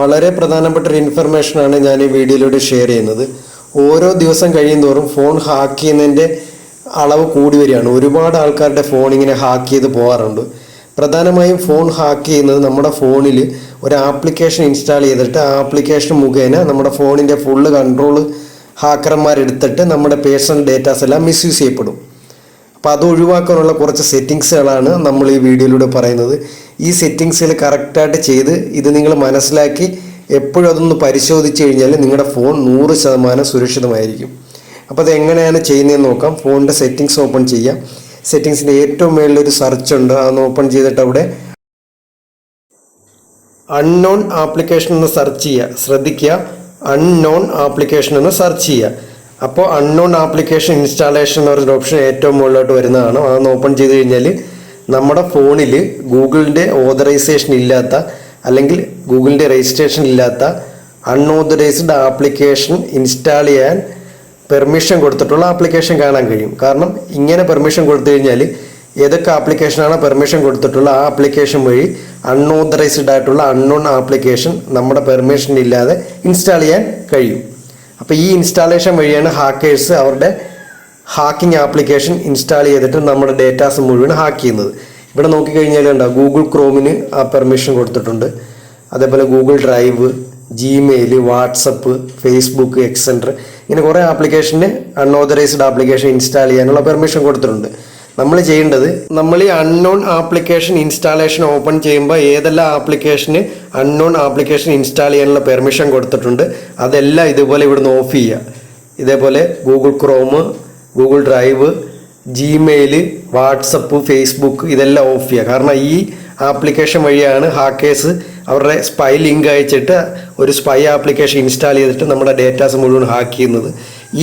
വളരെ പ്രധാനപ്പെട്ട ഒരു ഇൻഫർമേഷനാണ് ഞാൻ ഈ വീഡിയോയിലൂടെ ഷെയർ ചെയ്യുന്നത്. ഓരോ ദിവസം കഴിയുന്തോറും ഫോൺ ഹാക്ക് ചെയ്യുന്നതിന്റെ അളവ് കൂടി വരികയാണ്. ഒരുപാട് ആൾക്കാരുടെ ഫോൺ ഇങ്ങനെ ഹാക്ക് ചെയ്ത് പോകാറുണ്ട്. പ്രധാനമായും ഫോൺ ഹാക്ക് ചെയ്യുന്നത് നമ്മുടെ ഫോണിൽ ഒരു ആപ്ലിക്കേഷൻ ഇൻസ്റ്റാൾ ചെയ്തിട്ട് ആ ആപ്ലിക്കേഷൻ മുഖേന നമ്മുടെ ഫോണിന്റെ ഫുള്ള് കൺട്രോൾ ഹാക്കർമാരെടുത്തിട്ട് നമ്മുടെ പേഴ്സണൽ ഡേറ്റാസ് എല്ലാം മിസ്യൂസ് ചെയ്യപ്പെടും. അപ്പോൾ അത് ഒഴിവാക്കാനുള്ള കുറച്ച് സെറ്റിങ്സുകളാണ് നമ്മൾ ഈ വീഡിയോയിലൂടെ പറയുന്നത്. ഈ സെറ്റിങ്സിൽ കറക്റ്റായിട്ട് ചെയ്ത് ഇത് നിങ്ങൾ മനസ്സിലാക്കി എപ്പോഴും അതൊന്ന് പരിശോധിച്ച് കഴിഞ്ഞാൽ നിങ്ങളുടെ ഫോൺ നൂറ് ശതമാനം സുരക്ഷിതമായിരിക്കും. അപ്പോൾ അത് എങ്ങനെയാണ് ചെയ്യുന്നതെന്ന് നോക്കാം. ഫോണിന്റെ സെറ്റിങ്സ് ഓപ്പൺ ചെയ്യാം. സെറ്റിങ്സിന്റെ ഏറ്റവും മേളിലൊരു സെർച്ച് ഉണ്ട്. അതൊന്ന് ഓപ്പൺ ചെയ്തിട്ട് അവിടെ അൺനോൺ ആപ്ലിക്കേഷൻ എന്ന് സെർച്ച് ചെയ്യുക. ശ്രദ്ധിക്കുക. അൺനോൺ ആപ്ലിക്കേഷൻ എന്ന് സെർച്ച് ചെയ്യുക. അപ്പോൾ അൺനോൺ ആപ്ലിക്കേഷൻ ഇൻസ്റ്റാളേഷൻ എന്ന് പറഞ്ഞൊരു ഓപ്ഷൻ ഏറ്റവും മുകളിലോട്ട് വരുന്നതാണ്. അതൊന്ന് ഓപ്പൺ ചെയ്ത് കഴിഞ്ഞാൽ നമ്മുടെ ഫോണിൽ ഗൂഗിളിന്റെ ഓതറൈസേഷൻ ഇല്ലാത്ത അല്ലെങ്കിൽ ഗൂഗിളിന്റെ രജിസ്ട്രേഷൻ ഇല്ലാത്ത അൺഓതറൈസ്ഡ് ആപ്ലിക്കേഷൻ ഇൻസ്റ്റാൾ ചെയ്യാൻ പെർമിഷൻ കൊടുത്തിട്ടുള്ള ആപ്ലിക്കേഷൻ കാണാൻ കഴിയും. കാരണം ഇങ്ങനെ പെർമിഷൻ കൊടുത്തു കഴിഞ്ഞാൽ ഏതൊക്കെ ആപ്ലിക്കേഷനാണ് പെർമിഷൻ കൊടുത്തിട്ടുള്ള ആ ആപ്ലിക്കേഷൻ വഴി അൺഓതറൈസ്ഡ് ആയിട്ടുള്ള അൺനോൺ ആപ്ലിക്കേഷൻ നമ്മുടെ പെർമിഷൻ ഇല്ലാതെ ഇൻസ്റ്റാൾ ചെയ്യാൻ കഴിയും. അപ്പോൾ ഈ ഇൻസ്റ്റാളേഷൻ വഴിയാണ് ഹാക്കേഴ്സ് അവരുടെ ഹാക്കിംഗ് ആപ്ലിക്കേഷൻ ഇൻസ്റ്റാൾ ചെയ്തിട്ട് നമ്മുടെ ഡേറ്റാസ് മുഴുവൻ ഹാക്ക് ചെയ്യുന്നത്. ഇവിടെ നോക്കിക്കഴിഞ്ഞാൽ ഉണ്ടോ ഗൂഗിൾ ക്രോമിന് ആ പെർമിഷൻ കൊടുത്തിട്ടുണ്ട്. അതേപോലെ Google drive Gmail WhatsApp Facebook Xender ഇങ്ങനെ കുറേ ആപ്ലിക്കേഷന് അൺഓതറൈസ്ഡ് ആപ്ലിക്കേഷൻ ഇൻസ്റ്റാൾ ചെയ്യാനുള്ള പെർമിഷൻ കൊടുത്തിട്ടുണ്ട്. നമ്മൾ ചെയ്യേണ്ടത് നമ്മൾ ഈ അൺനോൺ ആപ്ലിക്കേഷൻ ഇൻസ്റ്റാളേഷൻ ഓപ്പൺ ചെയ്യുമ്പോൾ ഏതെല്ലാം ആപ്ലിക്കേഷന് അൺനോൺ ആപ്ലിക്കേഷൻ ഇൻസ്റ്റാൾ ചെയ്യാനുള്ള പെർമിഷൻ കൊടുത്തിട്ടുണ്ട്. അതെല്ലാം ഇതുപോലെ ഇവിടുന്ന് ഓഫ് ചെയ്യുക. ഇതേപോലെ Google Chrome Google drive Gmail WhatsApp Facebook ഇതെല്ലാം ഓഫ് ചെയ്യുക. കാരണം ഈ ആപ്ലിക്കേഷൻ വഴിയാണ് ഹാക്കേഴ്സ് അവരുടെ സ്പൈ ലിങ്ക് അയച്ചിട്ട് ഒരു സ്പൈ ആപ്ലിക്കേഷൻ ഇൻസ്റ്റാൾ ചെയ്തിട്ട് നമ്മുടെ ഡേറ്റാസ് മുഴുവൻ ഹാക്ക് ചെയ്യുന്നത്.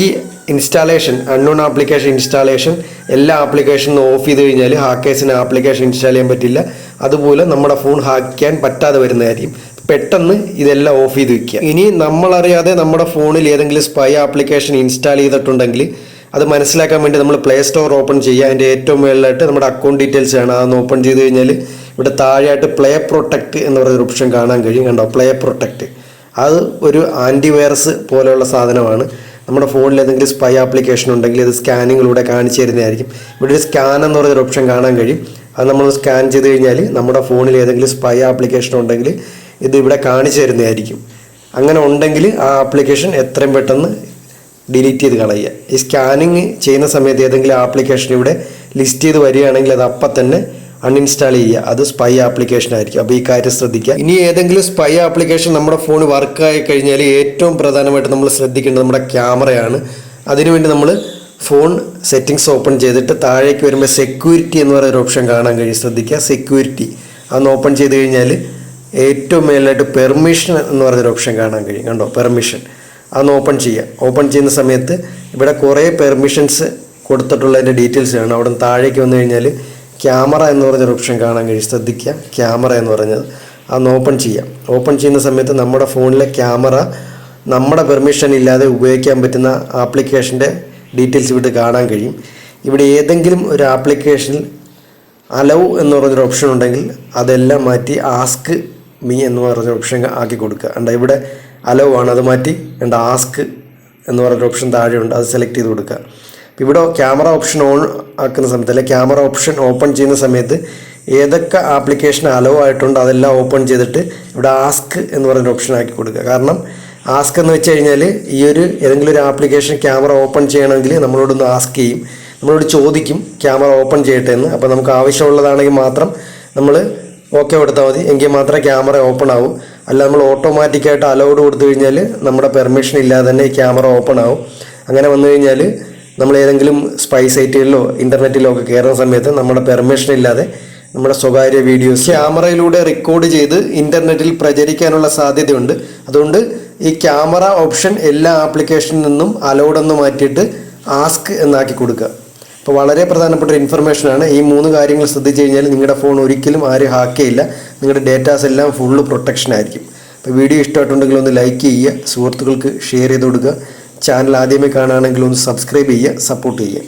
ഈ ഇൻസ്റ്റാളേഷൻ അൺനോൺ ആപ്ലിക്കേഷൻ ഇൻസ്റ്റാളേഷൻ എല്ലാ ആപ്ലിക്കേഷനും ഓഫ് ചെയ്ത് കഴിഞ്ഞാൽ ഹാക്കേഴ്സിന് ആപ്ലിക്കേഷൻ ഇൻസ്റ്റാൾ ചെയ്യാൻ പറ്റില്ല. അതുപോലെ നമ്മുടെ ഫോൺ ഹാക്ക് ചെയ്യാൻ പറ്റാതെ വരുന്നതായിരിക്കും പെട്ടെന്ന് ഇതെല്ലാം ഓഫ് ചെയ്ത് വെക്കുക. ഇനി നമ്മളറിയാതെ നമ്മുടെ ഫോണിൽ ഏതെങ്കിലും സ്പൈ ആപ്ലിക്കേഷൻ ഇൻസ്റ്റാൾ ചെയ്തിട്ടുണ്ടെങ്കിൽ അത് മനസ്സിലാക്കാൻ വേണ്ടി നമ്മൾ പ്ലേ സ്റ്റോർ ഓപ്പൺ ചെയ്യുക. അതിന്റെ ഏറ്റവും മുകളിലായിട്ട് നമ്മുടെ അക്കൗണ്ട് ഡീറ്റെയിൽസ് ആണ്. അതൊന്ന് ഓപ്പൺ ചെയ്ത് കഴിഞ്ഞാൽ ഇവിടെ താഴെയായിട്ട് പ്ലേ പ്രൊട്ടക്റ്റ് എന്ന് പറയുന്ന ഓപ്ഷൻ കാണാൻ കഴിയും. കണ്ടോ? പ്ലേ പ്രൊട്ടക്റ്റ് അത് ഒരു ആന്റിവൈറസ് പോലെയുള്ള സാധനമാണ്. നമ്മുടെ ഫോണിൽ ഏതെങ്കിലും സ്പൈ ആപ്ലിക്കേഷൻ ഉണ്ടെങ്കിൽ ഇത് സ്കാനിങ്ങിലൂടെ കാണിച്ചു തരുന്നതായിരിക്കും. ഇവിടെ ഒരു സ്കാൻ എന്ന് പറയുന്നൊരു ഓപ്ഷൻ കാണാൻ കഴിയും. അത് നമ്മൾ സ്കാൻ ചെയ്ത് കഴിഞ്ഞാൽ നമ്മുടെ ഫോണിൽ ഏതെങ്കിലും സ്പൈ ആപ്ലിക്കേഷൻ ഉണ്ടെങ്കിൽ ഇത് ഇവിടെ കാണിച്ചു തരുന്നതായിരിക്കും. അങ്ങനെ ഉണ്ടെങ്കിൽ ആ ആപ്ലിക്കേഷൻ എത്രയും പെട്ടെന്ന് ഡിലീറ്റ് ചെയ്ത് കളയുക. ഈ സ്കാനിങ് ചെയ്യുന്ന സമയത്ത് ഏതെങ്കിലും ആപ്ലിക്കേഷൻ ഇവിടെ ലിസ്റ്റ് ചെയ്ത് വരികയാണെങ്കിൽ അത് അപ്പം തന്നെ അൺഇൻസ്റ്റാൾ ചെയ്യുക. അത് സ്പൈ ആപ്ലിക്കേഷൻ ആയിരിക്കും. അപ്പോൾ ഈ കാര്യം ശ്രദ്ധിക്കുക. ഇനി ഏതെങ്കിലും സ്പൈ ആപ്ലിക്കേഷൻ നമ്മുടെ ഫോൺ വർക്കായി കഴിഞ്ഞാൽ ഏറ്റവും പ്രധാനമായിട്ട് നമ്മൾ ശ്രദ്ധിക്കേണ്ടത് നമ്മുടെ ക്യാമറയാണ്. അതിനുവേണ്ടി നമ്മൾ ഫോൺ സെറ്റിങ്സ് ഓപ്പൺ ചെയ്തിട്ട് താഴേക്ക് വരുമ്പോൾ സെക്യൂരിറ്റി എന്ന് പറയുന്ന ഓപ്ഷൻ കാണാൻ കഴിയും. ശ്രദ്ധിക്കുക. സെക്യൂരിറ്റി അതൊന്ന് ഓപ്പൺ ചെയ്ത് കഴിഞ്ഞാൽ ഏറ്റവും മേലായിട്ട് പെർമിഷൻ എന്ന് പറയുന്നൊരു ഓപ്ഷൻ കാണാൻ കഴിയും. കണ്ടോ? പെർമിഷൻ അതൊന്ന് ഓപ്പൺ ചെയ്യുക. ഓപ്പൺ ചെയ്യുന്ന സമയത്ത് ഇവിടെ കുറേ പെർമിഷൻസ് കൊടുത്തിട്ടുള്ളതിന്റെ ഡീറ്റെയിൽസ് ആണ്. അവിടെ താഴേക്ക് വന്നു കഴിഞ്ഞാൽ ക്യാമറ എന്ന് പറഞ്ഞ ഒരു ഓപ്ഷൻ കാണാൻ കഴിയും. ശ്രദ്ധിക്കുക. ക്യാമറ എന്ന് പറഞ്ഞത്. അതൊന്ന് ഓപ്പൺ ചെയ്യാം. ഓപ്പൺ ചെയ്യുന്ന സമയത്ത് നമ്മുടെ ഫോണിലെ ക്യാമറ നമ്മുടെ പെർമിഷൻ ഇല്ലാതെ ഉപയോഗിക്കാൻ പറ്റുന്ന ആപ്ലിക്കേഷന്റെ ഡീറ്റെയിൽസ് ഇവിടെ കാണാൻ കഴിയും. ഇവിടെ ഏതെങ്കിലും ഒരു ആപ്ലിക്കേഷനിൽ അലവ് എന്ന് പറഞ്ഞൊരു ഓപ്ഷൻ ഉണ്ടെങ്കിൽ അതെല്ലാം മാറ്റി ആസ്ക് മീ എന്ന് പറഞ്ഞ ഓപ്ഷൻ ആക്കി കൊടുക്കുക. അണ്ട ഇവിടെ അലവ് ആണ്. അത് മാറ്റി ഉണ്ട് ആസ്ക് എന്ന് പറഞ്ഞൊരു ഓപ്ഷൻ താഴെയുണ്ട്. അത് സെലക്ട് ചെയ്ത് കൊടുക്കുക. ഇവിടെ ക്യാമറ ഓപ്ഷൻ ഓൺ ആക്കുന്ന സമയത്ത് അല്ലെങ്കിൽ ക്യാമറ ഓപ്ഷൻ ഓപ്പൺ ചെയ്യുന്ന സമയത്ത് ഏതൊക്കെ ആപ്ലിക്കേഷൻ അലോ ആയിട്ടുണ്ട് അതെല്ലാം ഓപ്പൺ ചെയ്തിട്ട് ഇവിടെ ആസ്ക് എന്ന് പറയുന്ന ഓപ്ഷൻ ആക്കി കൊടുക്കുക. കാരണം ആസ്ക് എന്ന് വെച്ച് കഴിഞ്ഞാൽ ഈ ഒരു ഏതെങ്കിലും ഒരു ആപ്ലിക്കേഷൻ ക്യാമറ ഓപ്പൺ ചെയ്യണമെങ്കിൽ നമ്മളോടൊന്ന് ആസ്ക് ചെയ്യും. നമ്മളോട് ചോദിക്കും ക്യാമറ ഓപ്പൺ ചെയ്യട്ടെ എന്ന്. അപ്പോൾ നമുക്ക് ആവശ്യമുള്ളതാണെങ്കിൽ മാത്രം നമ്മൾ ഓക്കെ കൊടുത്താൽ മതി. എങ്കിൽ മാത്രമേ ക്യാമറ ഓപ്പൺ ആവും. അല്ല നമ്മൾ ഓട്ടോമാറ്റിക്കായിട്ട് അലൗഡ് കൊടുത്തു കഴിഞ്ഞാൽ നമ്മുടെ പെർമിഷൻ ഇല്ലാതെ തന്നെ ഈ ക്യാമറ ഓപ്പൺ ആവും. അങ്ങനെ വന്നു കഴിഞ്ഞാൽ നമ്മൾ ഏതെങ്കിലും സ്പൈ സൈറ്റുകളിലോ ഇന്റർനെറ്റിലോ ഒക്കെ കയറുന്ന സമയത്ത് നമ്മുടെ പെർമിഷൻ ഇല്ലാതെ നമ്മുടെ സ്വകാര്യ വീഡിയോസ് ക്യാമറയിലൂടെ റെക്കോർഡ് ചെയ്ത് ഇന്റർനെറ്റിൽ പ്രചരിക്കാനുള്ള സാധ്യതയുണ്ട്. അതുകൊണ്ട് ഈ ക്യാമറ ഓപ്ഷൻ എല്ലാ ആപ്ലിക്കേഷനിൽ നിന്നും അലൗഡ് എന്ന് മാറ്റിയിട്ട് ആസ്ക് എന്നാക്കി കൊടുക്കുക. അപ്പോൾ വളരെ പ്രധാനപ്പെട്ട ഒരു ഇൻഫർമേഷനാണ് ഈ മൂന്ന് കാര്യങ്ങൾ ശ്രദ്ധിച്ചു കഴിഞ്ഞാൽ നിങ്ങളുടെ ഫോൺ ഒരിക്കലും ആരും ഹാക്ക് ചെയ്യില്ല. നിങ്ങളുടെ ഡേറ്റാസ് എല്ലാം ഫുള്ള് പ്രൊട്ടക്ഷൻ ആയിരിക്കും. അപ്പോൾ വീഡിയോ ഇഷ്ടമായിട്ടുണ്ടെങ്കിൽ ഒന്ന് ലൈക്ക് ചെയ്യുക. സുഹൃത്തുക്കൾക്ക് ഷെയർ ചെയ്ത് കൊടുക്കുക. ചാനൽ ആദ്യമേ കാണുകയാണെങ്കിൽ ഒന്ന് സബ്സ്ക്രൈബ് ചെയ്യുക സപ്പോർട്ട് ചെയ്യുക.